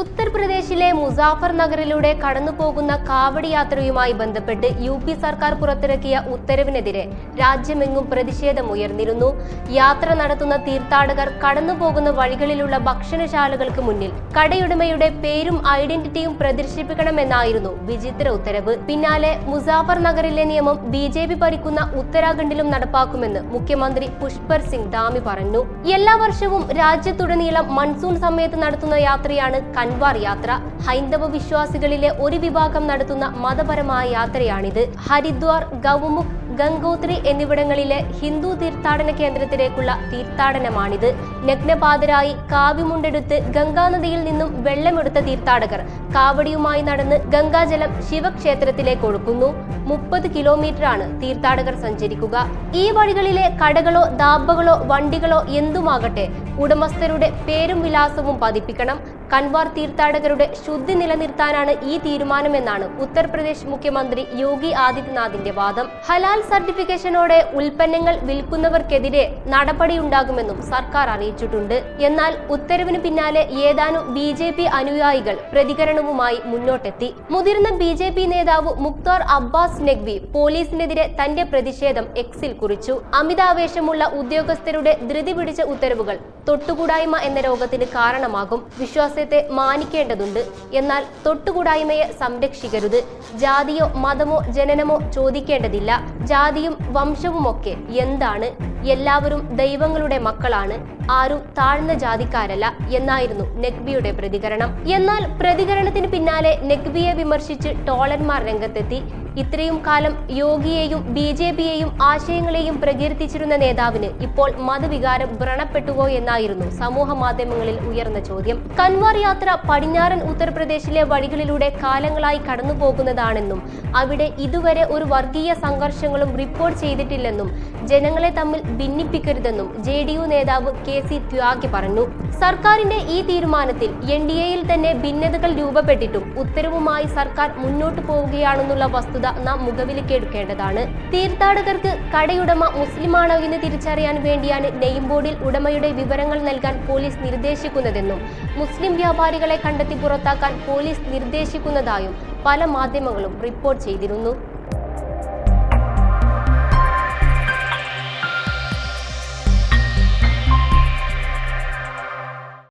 ഉത്തർപ്രദേശിലെ മുസാഫർ നഗറിലൂടെ കടന്നുപോകുന്ന കാവടി യാത്രയുമായി ബന്ധപ്പെട്ട് യു പി സർക്കാർ പുറത്തിറക്കിയ ഉത്തരവിനെതിരെ രാജ്യമെങ്ങും പ്രതിഷേധമുയർന്നിരുന്നു. യാത്ര നടത്തുന്ന തീർത്ഥാടകർ കടന്നുപോകുന്ന വഴികളിലുള്ള ഭക്ഷണശാലകൾക്ക് മുന്നിൽ കടയുടമയുടെ പേരും ഐഡന്റിറ്റിയും പ്രദർശിപ്പിക്കണമെന്നായിരുന്നു വിചിത്ര ഉത്തരവ്. പിന്നാലെ മുസാഫർ നഗറിലെ നിയമം ബി ജെ പി ഭരിക്കുന്ന ഉത്തരാഖണ്ഡിലും നടപ്പാക്കുമെന്ന് മുഖ്യമന്ത്രി പുഷ്പർ സിംഗ് ധാമി പറഞ്ഞു. എല്ലാ വർഷവും രാജ്യത്തുടനീളം മൺസൂൺ സമയത്ത് നടത്തുന്ന യാത്രയാണ് കൻവാർ യാത്ര. ഹൈന്ദവ വിശ്വാസികളിലെ ഒരു വിഭാഗം നടത്തുന്ന മതപരമായ യാത്രയാണിത്. ഹരിദ്വാർ ഗൗമുഖ് ഗംഗോത്രി എന്നിവിടങ്ങളിലെ ഹിന്ദു തീർത്ഥാടന കേന്ദ്രത്തിലേക്കുള്ള തീർത്ഥാടനമാണിത്. നഗ്നപാതരായി കാവ്യമുണ്ടെടുത്ത് ഗംഗാനദിയിൽ നിന്നും വെള്ളമെടുത്ത തീർത്ഥാടകർ കാവടിയുമായി നടന്ന് ഗംഗാജലം ശിവക്ഷേത്രത്തിലേക്ക് ഒഴുക്കുന്നു. മുപ്പത് കിലോമീറ്ററാണ് തീർത്ഥാടകർ സഞ്ചരിക്കുക. ഈ വഴികളിലെ കടകളോ ദാബകളോ വണ്ടികളോ എന്തുമാകട്ടെ ഉടമസ്ഥരുടെ പേരും വിലാസവും പതിപ്പിക്കണം. കൻവാർ തീർത്ഥാടകരുടെ ശുദ്ധി നിലനിർത്താനാണ് ഈ തീരുമാനമെന്നാണ് ഉത്തർപ്രദേശ് മുഖ്യമന്ത്രി യോഗി ആദിത്യനാഥിന്റെ വാദം. ഹലാൽ സർട്ടിഫിക്കേഷനോടെ ഉൽപ്പന്നങ്ങൾ വിൽക്കുന്നവർക്കെതിരെ നടപടിയുണ്ടാകുമെന്നും സർക്കാർ അറിയിച്ചിട്ടുണ്ട്. എന്നാൽ ഉത്തരവിന് പിന്നാലെ ഏതാനും ബി ജെ പി അനുയായികൾ പ്രതികരണവുമായി മുന്നോട്ടെത്തി. മുതിർന്ന ബി ജെ പി നേതാവ് മുക്താർ അബ്ബാസ് നഖ്വി പോലീസിനെതിരെ തന്റെ പ്രതിഷേധം എക്സിൽ കുറിച്ചു. അമിതാവേശമുള്ള ഉദ്യോഗസ്ഥരുടെ ധൃതി പിടിച്ച ഉത്തരവുകൾ തൊട്ടുകൂടായ്മ എന്ന രോഗത്തിന് കാരണമാകും. വിശ്വാസത്തെ മാനിക്കേണ്ടതുണ്ട്. എന്നാൽ തൊട്ടുകൂടായ്മയെ സംരക്ഷിക്കരുത്. ജാതിയോ മതമോ ജനനമോ ചോദിക്കേണ്ടതില്ല. ജാതിയും വംശവുമൊക്കെ എന്താണ്? എല്ലാവരും ദൈവങ്ങളുടെ മക്കളാണ്. ആരും താഴ്ന്ന ജാതിക്കാരല്ല എന്നായിരുന്നു നെഗ്ബിയുടെ പ്രതികരണം. എന്നാൽ പ്രതികരണത്തിന് പിന്നാലെ നെഗ്ബിയെ വിമർശിച്ച് ടോളന്മാർ രംഗത്തെത്തി. ഇത്രയും കാലം യോഗിയെയും ബി ജെ പിയെയും ആശയങ്ങളെയും പ്രകീർത്തിച്ചിരുന്ന നേതാവിന് ഇപ്പോൾ മതവികാരം വ്രണപ്പെട്ടുവോ എന്നായിരുന്നു സമൂഹ മാധ്യമങ്ങളിൽ ഉയർന്ന ചോദ്യം. കൻവാർ യാത്ര പടിഞ്ഞാറൻ ഉത്തർപ്രദേശിലെ വഴികളിലൂടെ കാലങ്ങളായി കടന്നുപോകുന്നതാണെന്നും അവിടെ ഇതുവരെ ഒരു വർഗീയ സംഘർഷങ്ങളും റിപ്പോർട്ട് ചെയ്തിട്ടില്ലെന്നും ജനങ്ങളെ തമ്മിൽ ഭിന്നിപ്പിക്കരുതെന്നും ജെ ഡി യു നേതാവ് കെ സി ത്യാഗി പറഞ്ഞു. സർക്കാരിന്റെ ഈ തീരുമാനത്തിൽ എൻ ഡി എയിൽ തന്നെ ഭിന്നതകൾ രൂപപ്പെട്ടിട്ടും ഉത്തരവുമായി സർക്കാർ മുന്നോട്ടു പോവുകയാണെന്നുള്ള വസ്തുത നാം മുഖവിലക്കെടുക്കേണ്ടതാണ്. തീർത്ഥാടകർക്ക് കടയുടമ മുസ്ലിമാണോ എന്ന് തിരിച്ചറിയാൻ വേണ്ടിയാണ് നെയിം ബോർഡിൽ ഉടമയുടെ വിവരങ്ങൾ നൽകാൻ പോലീസ് നിർദ്ദേശിക്കുന്നതെന്നും മുസ്ലിം വ്യാപാരികളെ കണ്ടെത്തി പുറത്താക്കാൻ പോലീസ് നിർദ്ദേശിക്കുന്നതായും പല മാധ്യമങ്ങളും റിപ്പോർട്ട് ചെയ്തിരുന്നു.